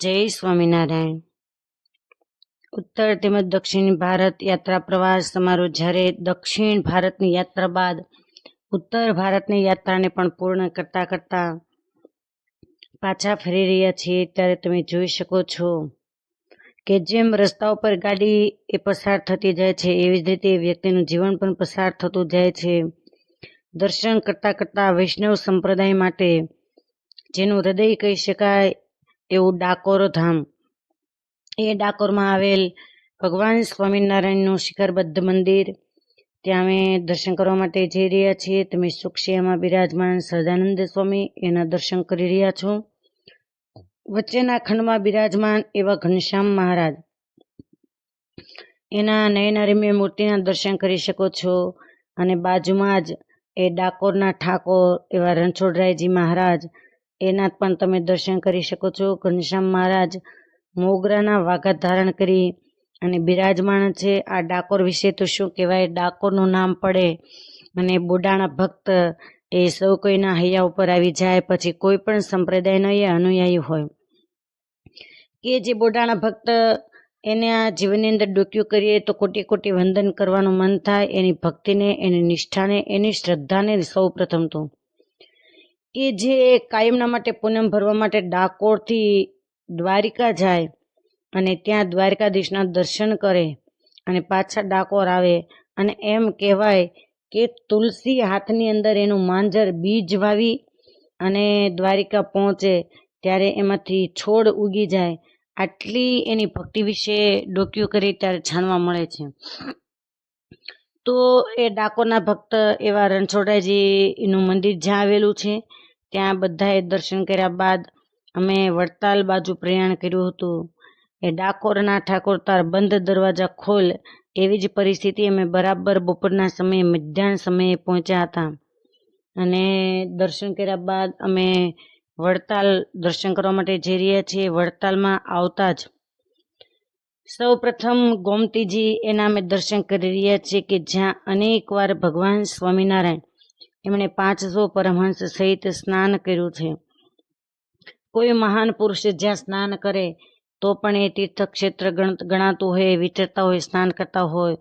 જય સ્વામિનારાયણ. ઉત્તર તેમજ દક્ષિણ ભારત યાત્રા પ્રવાસ તમારો જ્યારે દક્ષિણ ભારતની યાત્રા બાદ ઉત્તર ભારતની યાત્રાને પણ પૂર્ણ કરતા કરતા પાછા ફરી રહ્યા છીએ, ત્યારે તમે જોઈ શકો છો કે જેમ રસ્તા ઉપર ગાડી એ પસાર થતી જાય છે, એવી જ રીતે વ્યક્તિનું જીવન પણ પસાર થતું જાય છે. દર્શન કરતાં કરતાં વૈષ્ણવ સંપ્રદાય માટે જેનું હૃદય કહી શકાય એવું ડાકોર ધામ. એ ડાકોરમાં આવેલ ભગવાન સ્વામિનારાયણનું શિખરબદ્ધ મંદિર. ત્યાં અમે દર્શન કરવા માટે જઈ રહ્યા છીએ. તમે સુખશિયામાં બિરાજમાન સહજાનંદ સ્વામી, એના દર્શન કરી રહ્યા છો. વચ્ચેના ખંડમાં બિરાજમાન એવા ઘનશ્યામ મહારાજ. એના નયનારમ્ય મૂર્તિના દર્શન કરી શકો છો. અને બાજુમાં જ એ ડાકોરના ઠાકોર એવા રણછોડરાયજી મહારાજ એના પણ તમે દર્શન કરી શકો છો. ઘનશ્યામ મહારાજ મોગરાના વાઘા ધારણ કરી અને બિરાજમાન છે. આ ડાકોર વિશે તો શું કહેવાય? ડાકોરનું નામ પડે અને બોડાણા ભક્ત એ સૌ કોઈના હૈયા ઉપર આવી જાય. પછી કોઈ પણ સંપ્રદાયનો એ અનુયાયી હોય. કે જે બોડાણા ભક્ત એને આ જીવનની અંદર ડોક્યું કરીએ તો કોટી કોટી વંદન કરવાનું મન થાય. એની ભક્તિને, એની નિષ્ઠાને, એની શ્રદ્ધાને સૌ પ્રથમ તો કે જે કાયમના માટે પૂનમ ભરવા માટે ડાકોરથી દ્વારિકા જાય અને ત્યાં દ્વારકાધીશના દર્શન કરે અને પાછા ડાકોર આવે અને એમ કહેવાય કે તુલસી હાથની અંદર એનું માંજર બીજ વાવી અને દ્વારિકા પહોંચે ત્યારે એમાંથી છોડ ઉગી જાય. આટલી એની ભક્તિ વિશે ડોક્યું કરી ત્યારે જાણવા મળે છે. તો એ ડાકોરના ભક્ત એવા રણછોડરાયજીનું મંદિર જ્યાં આવેલું છે, ત્યાં બધાએ દર્શન કર્યા બાદ અમે વડતાલ બાજુ પ્રયાણ કર્યું હતું. એ ડાકોરના ઠાકોર તાર બંધ દરવાજા ખોલ એવી જ પરિસ્થિતિ અમે બરાબર બપોરના સમયે, મધ્યાહન સમયે પહોંચ્યા હતા. અને દર્શન કર્યા બાદ અમે વડતાલ દર્શન કરવા માટે જઈ રહ્યા છીએ. વડતાલમાં આવતા જ સૌ પ્રથમ ગોમતીજી એના અમે દર્શન કરી રહ્યા છીએ કે જ્યાં અનેક વાર ભગવાન સ્વામિનારાયણ એમણે પાંચસો પરમહંસ સહિત સ્નાન કર્યું છે. કોઈ મહાન પુરુષ જ્યાં સ્નાન કરે, તો પણ એ તીર્થક્ષેત્ર ગણાતું હોય વિચરતા હોય, સ્નાન કરતા હોય,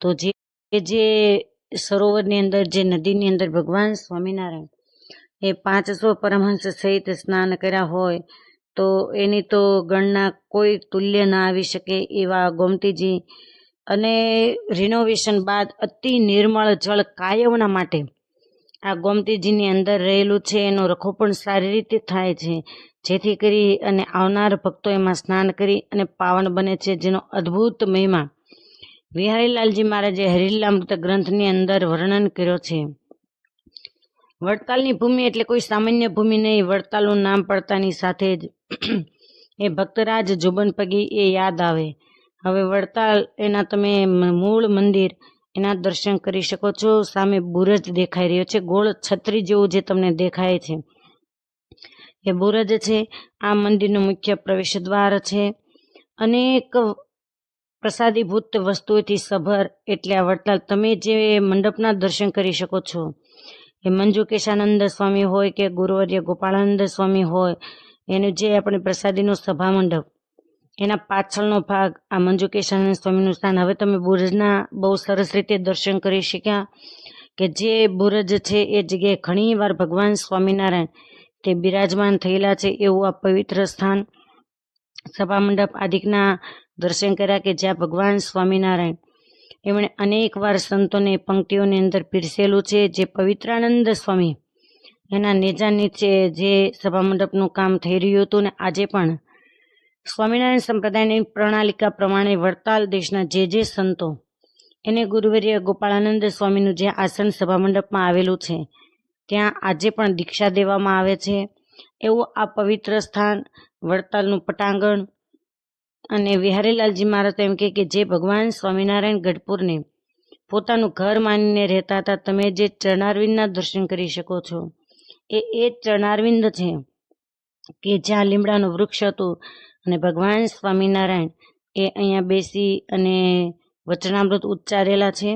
તો જે જે સરોવરની અંદર, જે નદીની અંદર ભગવાન સ્વામિનારાયણ એ પાંચસો પરમહંસ સહિત સ્નાન કર્યા હોય તો એની તો ગણના કોઈ તુલ્ય ના આવી શકે એવા ગોમતીજી. અને રિનોવેશન બાદ અતિ નિર્મળ જળ કાયમના માટે આ ગોમતીજીની અંદર રહેલું છે, એનો રખો પણ સારી રીતે થાય છે. જેથી કરી અને આવનાર ભક્તો એમાં સ્નાન કરી અને પાવન બને છે જેનો અદ્ભુત મહિમા. વિહારીલાલજી મહારાજે હરિલામૃત ગ્રંથની અંદર વર્ણન કર્યો છે. વડતાલની ભૂમિ એટલે કોઈ સામાન્ય ભૂમિ નહીં. વડતાલનું નામ પડતાની સાથે જ એ ભક્તરાજ જુબન પગી એ યાદ આવે. હવે વડતાલ, એના તમે મૂળ મંદિર, એના દર્શન કરી શકો છો. સામે બુરજ દેખાઈ રહ્યો છે. ગોળ છત્રી જેવું જે તમને દેખાય છે. એ બુરજ છે. આ મંદિરનું મુખ્ય પ્રવેશ દ્વાર છે. અનેક પ્રસાદીભૂત વસ્તુઓથી સભર. એટલે આ વડતાલ, તમે જે મંડપના દર્શન કરી શકો છો. એ મંજુ કેશાનંદ સ્વામી હોય કે ગુરુવર્ય ગોપાળાનંદ સ્વામી હોય, એનું જે આપણે પ્રસાદીનો સભા મંડપ એના પાછળનો ભાગ આ મંજુ કેશાનંદ સ્વામીનું સ્થાન. હવે તમે બુરજના બહુ સરસ રીતે દર્શન કરી શક્યા કે જે બુરજ છે એ જગ્યાએ ઘણીવાર ભગવાન સ્વામિનારાયણ તે બિરાજમાન થયેલા છે એવું આ પવિત્ર સ્થાન સભા મંડપ આદિકના દર્શન કર્યા કે જ્યાં ભગવાન સ્વામિનારાયણ એમણે અનેક વાર સંતોને પંક્તિઓની અંદર પીરસેલું છે, જે પવિત્રાનંદ સ્વામી એના નેજા નીચે જે સભા મંડપનું કામ થઈ રહ્યું હતું ને આજે પણ સ્વામિનારાયણ સંપ્રદાયની પ્રણાલિકા પ્રમાણે વડતાલ દેશના જે જે સંતો એને ગુરુવર્ય ગોપાળાનંદ સ્વામીનું જે આસન સભા મંડપમાં આવેલું છે, ત્યાં આજે પણ દીક્ષા દેવામાં આવે છે. એવું આ પવિત્ર સ્થાન વડતાલનું પટાંગણ અને વિહારીલાલજી મહારાજ એમ કે જે ભગવાન સ્વામિનારાયણ ગઢપુરને પોતાનું ઘર માનીને રહેતા હતા, તમે જે ચરણારવિંદના દર્શન કરી શકો છો. એ એ ચરણારવિંદ છે કે જ્યાં લીમડાનું વૃક્ષ હતું અને ભગવાન સ્વામિનારાયણ એ અહીંયા બેસી અને વચનામૃત ઉચ્ચારેલા છે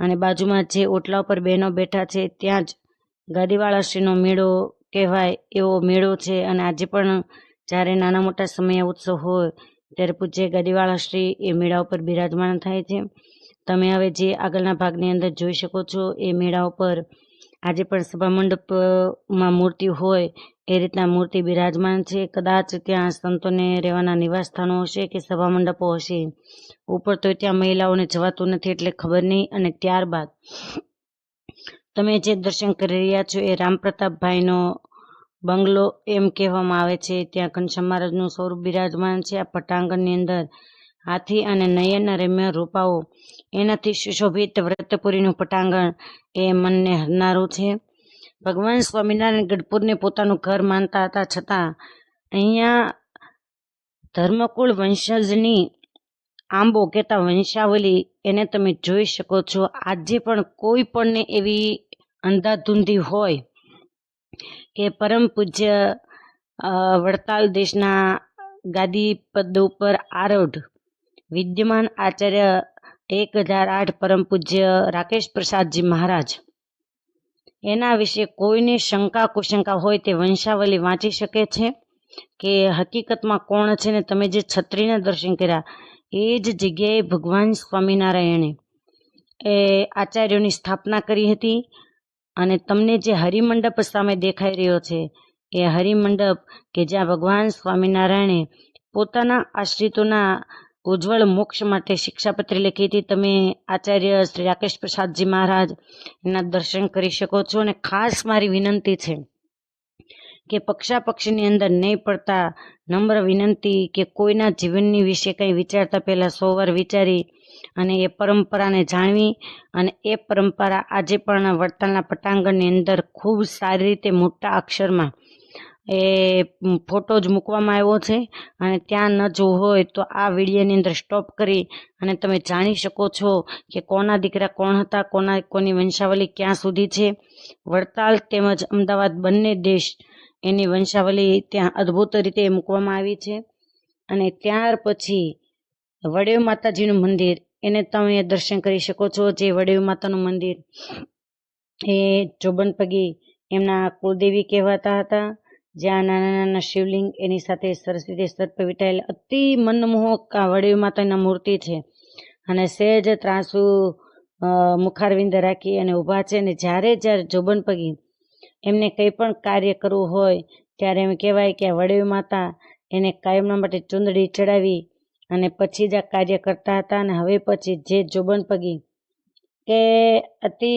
અને બાજુમાં જે ઓટલા ઉપર બહેનો બેઠા છે, ત્યાં જ ગાડીવાળાશ્રીનો મેળો કહેવાય એવો મેળો છે અને આજે પણ જ્યારે નાના મોટા સમય ઉત્સવ હોય ત્યારે પૂજ્ય ગદીવાળા શ્રી એ મેળા ઉપર બિરાજમાન થાય છે. તમે હવે જે આગળના ભાગની અંદર જોઈ શકો છો, એ મેળા ઉપર આજે પણ સભા મંડપમાં મૂર્તિ હોય, એ રીતના મૂર્તિ બિરાજમાન છે. કદાચ ત્યાં સંતોને રહેવાના નિવાસ સ્થાનો હશે કે સભા મંડપો હશે. ઉપર તો ત્યાં મહિલાઓને જવાતું નથી એટલે ખબર નહીં અને ત્યારબાદ તમે જે દર્શન કરી રહ્યા છો એ રામ પ્રતાપભાઈનો બંગલો એમ કહેવામાં આવે છે. ત્યાં ઘનશ્યામ મહારાજનું સ્વરૂપ બિરાજમાન છે. આ પટાંગણની અંદર હાથી અને નયનના રમ્ય રૂપાઓ એનાથી સુશોભિત વ્રતપુરીનું પટાંગણ એ મનને હરનારું છે. ભગવાન સ્વામિનારાયણ ગઢપુરને પોતાનું ઘર માનતા હતા. છતાં અહીંયા ધર્મકુળ વંશજની આંબો કહેતા વંશાવલી એને તમે જોઈ શકો છો. આજે પણ કોઈ પણને એવી અંધાધૂંધી હોય કે પરમ પૂજ્ય વડતાલ દેશના ગાદી પદ ઉપર આરૂઢ વિદ્યમાન આચાર્ય એક હજાર આઠ પરમ પૂજ્ય રાકેશ પ્રસાદજી મહારાજ. એના વિશે કોઈને શંકા કુશંકા હોય તે વંશાવલી વાંચી શકે છે? કે હકીકતમાં કોણ છે ને તમે જે છત્રીના દર્શન કર્યા, એ જ જગ્યાએ ભગવાન સ્વામિનારાયણે, એ, આચાર્યોની સ્થાપના કરી હતી? અને તમને જે હરિમંડપ સામે દેખાઈ રહ્યો છે, એ હરિમંડપ કે જ્યાં ભગવાન સ્વામિનારાયણે પોતાના આશ્રિતોના ઉજ્જવળ મોક્ષ માટે શિક્ષાપત્રી લખી હતી, તમે આચાર્ય શ્રી રાકેશ પ્રસાદજી મહારાજ એના દર્શન કરી શકો છો. અને ખાસ મારી વિનંતી છે કે પક્ષા પક્ષીની અંદર નહીં પડતા નમ્ર વિનંતી કે કોઈના જીવનની વિશે કંઈ વિચારતા પહેલાં સો વાર વિચારી અને એ પરંપરાને જાણવી અને એ પરંપરા આજે પણ વડતાલના પટાંગણની અંદર ખૂબ સારી રીતે મોટા અક્ષરમાં એ ફોટો જ મૂકવામાં આવ્યો છે. અને ત્યાં ન જોવું હોય તો આ વિડીયોની અંદર સ્ટોપ કરી અને તમે જાણી શકો છો કે કોના દીકરા કોણ હતા, કોના, કોની વંશાવલી ક્યાં સુધી છે. વડતાલ તેમજ અમદાવાદ બંને દેશ એની વંશાવલી ત્યાં અદ્ભુત રીતે મૂકવામાં આવી છે. અને ત્યાર પછી વડેવ માતાજીનું મંદિર એને તમે દર્શન કરી શકો છો. જે વડેવી માતાનું મંદિર એ ચોબનપગી એમના કુળદેવી કહેવાતા હતા. જ્યાં નાના નાના શિવલિંગ એની સાથે સરસ રીતે સર્પ વીંટાયેલ અતિ મનમોહક આ વડેવ માતાના મૂર્તિ છે. અને સહેજ ત્રાસુ મુખારવિંદ રાખી અને ઊભા છે અને જ્યારે જ્યારે જોબનપગી એમને કંઈ પણ કાર્ય કરવું હોય ત્યારે એમ કહેવાય કે વડેવ માતા એને કાયમના માટે ચુંદડી ચડાવી અને પછી જ આ કાર્ય કરતા હતા અને હવે પછી જે જોબનપગી કે અતિ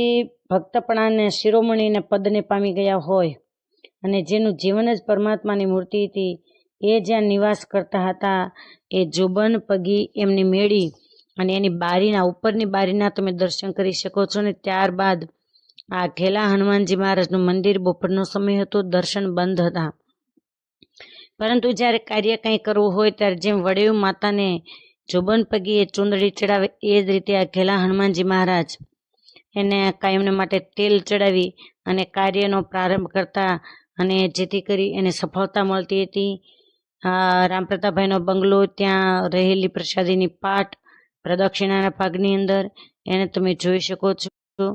ભક્તપણાને શિરોમણીને પદને પામી ગયા હોય અને જેનું જીવન જ પરમાત્માની મૂર્તિ હતી, એ જ્યાં નિવાસ કરતા હતા, એ જોબન પગી એમની મેળી અને એની બારીના, ઉપરની બારીના તમે દર્શન કરી શકો છો ને ત્યારબાદ આ ઘેલા હનુમાનજી મહારાજનું મંદિર બપોરનો સમય હતો, દર્શન બંધ હતા. પરંતુ જ્યારે કાર્ય કંઈ કરવું હોય ત્યારે જેમ વડેવ માતાને જોબન પગીએ ચુંદડી ચડાવે, એ જ રીતે આ ઘેલા હનુમાનજી મહારાજ એને કાયમને માટે તેલ ચડાવી અને કાર્યનો પ્રારંભ કરતા અને જેથી કરી એને સફળતા મળતી હતી. રામપ્રતાપભાઈનો બંગલો ત્યાં રહેલી પ્રસાદીની પાટ, પ્રદક્ષિણાના ભાગની અંદર, એને તમે જોઈ શકો છો.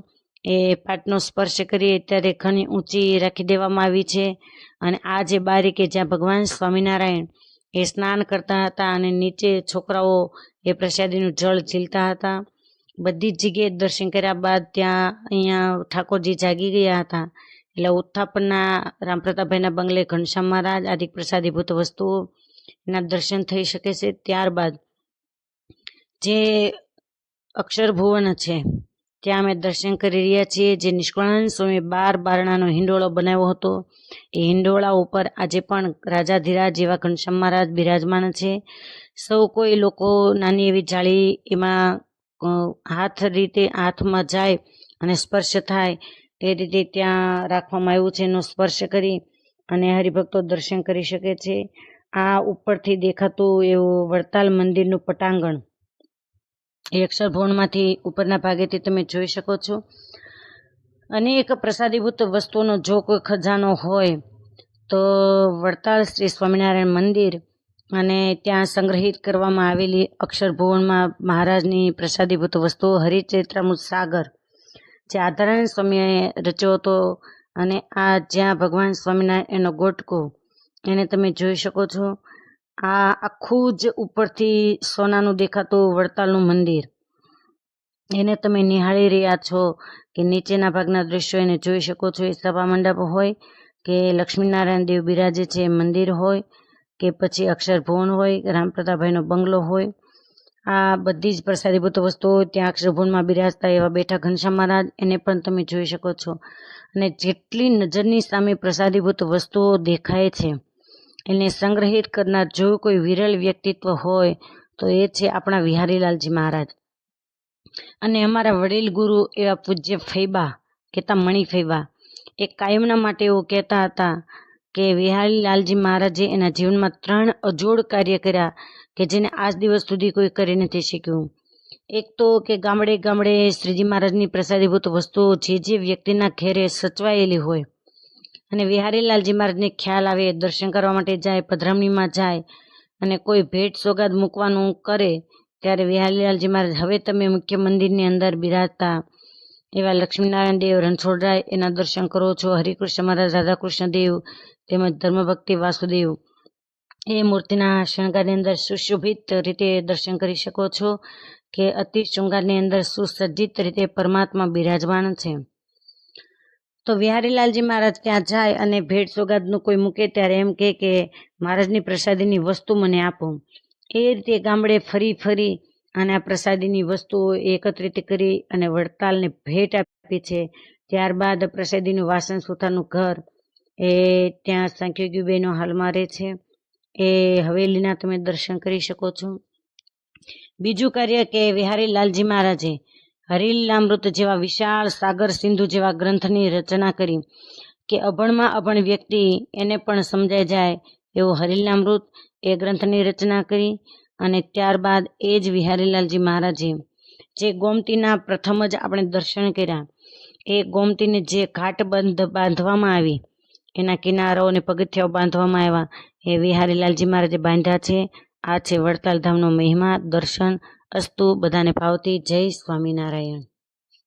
એ પાટનો સ્પર્શ કરીએ ત્યારે ઘણી ઊંચી રાખી દેવામાં આવી છે. અને આ જે બારી કે જ્યાં ભગવાન સ્વામિનારાયણ એ સ્નાન કરતા હતા અને નીચે છોકરાઓ એ પ્રસાદીનું જળ ઝીલતા હતા. બધી જ જગ્યાએ દર્શન કર્યા બાદ ત્યાં અહીંયા ઠાકોરજી જાગી ગયા હતા. એટલે ઉત્થાપનના રામપ્રતાપભાઈના બંગલે ઘનશ્યામ મહારાજ આદિક પ્રસાદીભૂત વસ્તુઓ એના દર્શન થઈ શકે છે. ત્યારબાદ જે અક્ષરભુવન છે ત્યાં અમે દર્શન કરી રહ્યા છીએ. જે નિષ્કળાનંદ સ્વામી બાર બારણાનો હિંડોળો બનાવ્યો હતો. એ હિંડોળા ઉપર આજે પણ રાજાધિરાજ જેવા ઘનશ્યામ મહારાજ બિરાજમાન છે. સૌ કોઈ લોકો નાની એવી જાળી એમાં હાથ રીતે હાથમાં જાય અને સ્પર્શ થાય. એ રીતે ત્યાં રાખવામાં આવ્યું છે એનો સ્પર્શ કરી અને હરિભક્તો દર્શન કરી શકે છે. આ ઉપરથી દેખાતું એવું વડતાલ મંદિરનું પટાંગણ એ અક્ષરભવનમાંથી ઉપરના ભાગેથી તમે જોઈ શકો છો. અને એક પ્રસાદીભૂત વસ્તુઓનો જો કોઈ ખજાનો હોય તો વડતાલ શ્રી સ્વામિનારાયણ મંદિર અને ત્યાં સંગ્રહિત કરવામાં આવેલી અક્ષરભુવનમાં મહારાજની પ્રસાદીભૂત વસ્તુઓ હરિચરિત્રામૃત સાગર, જે આધારાયણ સ્વામીએ રચ્યો હતો અને આ જ્યાં ભગવાન સ્વામિનારાયણ એનો ગોટકો, એને તમે જોઈ શકો છો. આ આખું જ ઉપરથી સોનાનું દેખાતું વડતાલનું મંદિર. એને તમે નિહાળી રહ્યા છો કે નીચેના ભાગના દ્રશ્યો એને જોઈ શકો છો. એ સભા મંડપ હોય કે લક્ષ્મીનારાયણ દેવ બિરાજે છે મંદિર હોય કે પછી અક્ષરભુવન હોય, રામપ્રતાપભાઈનો બંગલો હોય. આ બધી જ પ્રસાદીભૂત વસ્તુઓ ત્યાં અક્ષરભુવનમાં બિરાજતા એવા બેઠા ઘનશ્યામ મહારાજ એને પણ તમે જોઈ શકો છો. અને જેટલી નજરની સામે પ્રસાદીભૂત વસ્તુઓ દેખાય છે એને સંગ્રહિત કરનાર જો કોઈ વિરલ વ્યક્તિત્વ હોય, તો એ છે આપણા વિહારીલાલજી મહારાજ. અને અમારા વડીલ ગુરુ એવા પૂજ્ય ફૈબા કહેતા મણિ ફૈબા, એ કાયમના માટે એવું કહેતા હતા કે વિહારીલાલજી મહારાજે એના જીવનમાં ત્રણ અજોડ કાર્ય કર્યા કે જેને આજ દિવસ સુધી કોઈ કરી નથી શીખ્યું એક તો કે ગામડે ગામડે શ્રીજી મહારાજની પ્રસાદીભૂત વસ્તુઓ જે જે વ્યક્તિના ઘેરે સચવાયેલી હોય અને વિહારીલાલજી મહારાજને ખ્યાલ આવે, દર્શન કરવા માટે જાય, પધરામણીમાં જાય અને કોઈ ભેટ સોગાદ મૂકવાનું કરે, ત્યારે વિહારીલાલજી મહારાજ, હવે તમે મુખ્ય મંદિરની અંદર બિરાજતા, એવા લક્ષ્મીનારાયણ દેવ રણછોડરાય એના દર્શન કરો છો, હરિકૃષ્ણ મહારાજ, રાધાકૃષ્ણ દેવ, તેમજ ધર્મભક્તિ વાસુદેવ, એ મૂર્તિના શણગારની અંદર સુશોભિત રીતે દર્શન કરી શકો છો, કે અતિ શૃંગારની અંદર સુસજ્જિત રીતે પરમાત્મા બિરાજમાન છે. તો વિહારીલાલજી મહારાજ ત્યાં જાય અને ભેટ સોગાદનું કોઈ મૂકે ત્યારે એમ કહે કે, મહારાજની પ્રસાદીની વસ્તુ મને આપો. એ રીતે ગામડે ફરી ફરી અને આ પ્રસાદીની વસ્તુઓ એકત્રિત કરી અને વડતાલને ભેટ આપી છે. ત્યારબાદ પ્રસાદીનું વાસણ સુથારનું ઘર એ ત્યાં સાંખ્યોગીબેનો હાલમાં રહે છે. એ હવેલીના તમે દર્શન કરી શકો છો. બીજું કાર્ય કે વિહારી લાલજી મહારાજે હરિલામૃત જેવા વિશાળ સાગર સિંધુ જેવા ગ્રંથની રચના કરી કે અભણમાં અભણ વ્યક્તિ એને પણ સમજાઈ જાય એવું હરિલામૃત એ ગ્રંથની રચના કરી અને ત્યારબાદ એ જ વિહારીલાલજી મહારાજે જે ગોમતીના પ્રથમ જ આપણે દર્શન કર્યા, એ ગોમતીને જે ઘાટ બંધ બાંધવામાં આવી, એના કિનારાઓ અને પગથિયાઓ બાંધવામાં આવ્યા, એ વિહારીલાલજી મહારાજે બાંધ્યા છે. આ છે વડતાલ ધામનો મહિમા, દર્શન અસ્તુ બધાને ભાવતી જય સ્વામિનારાયણ.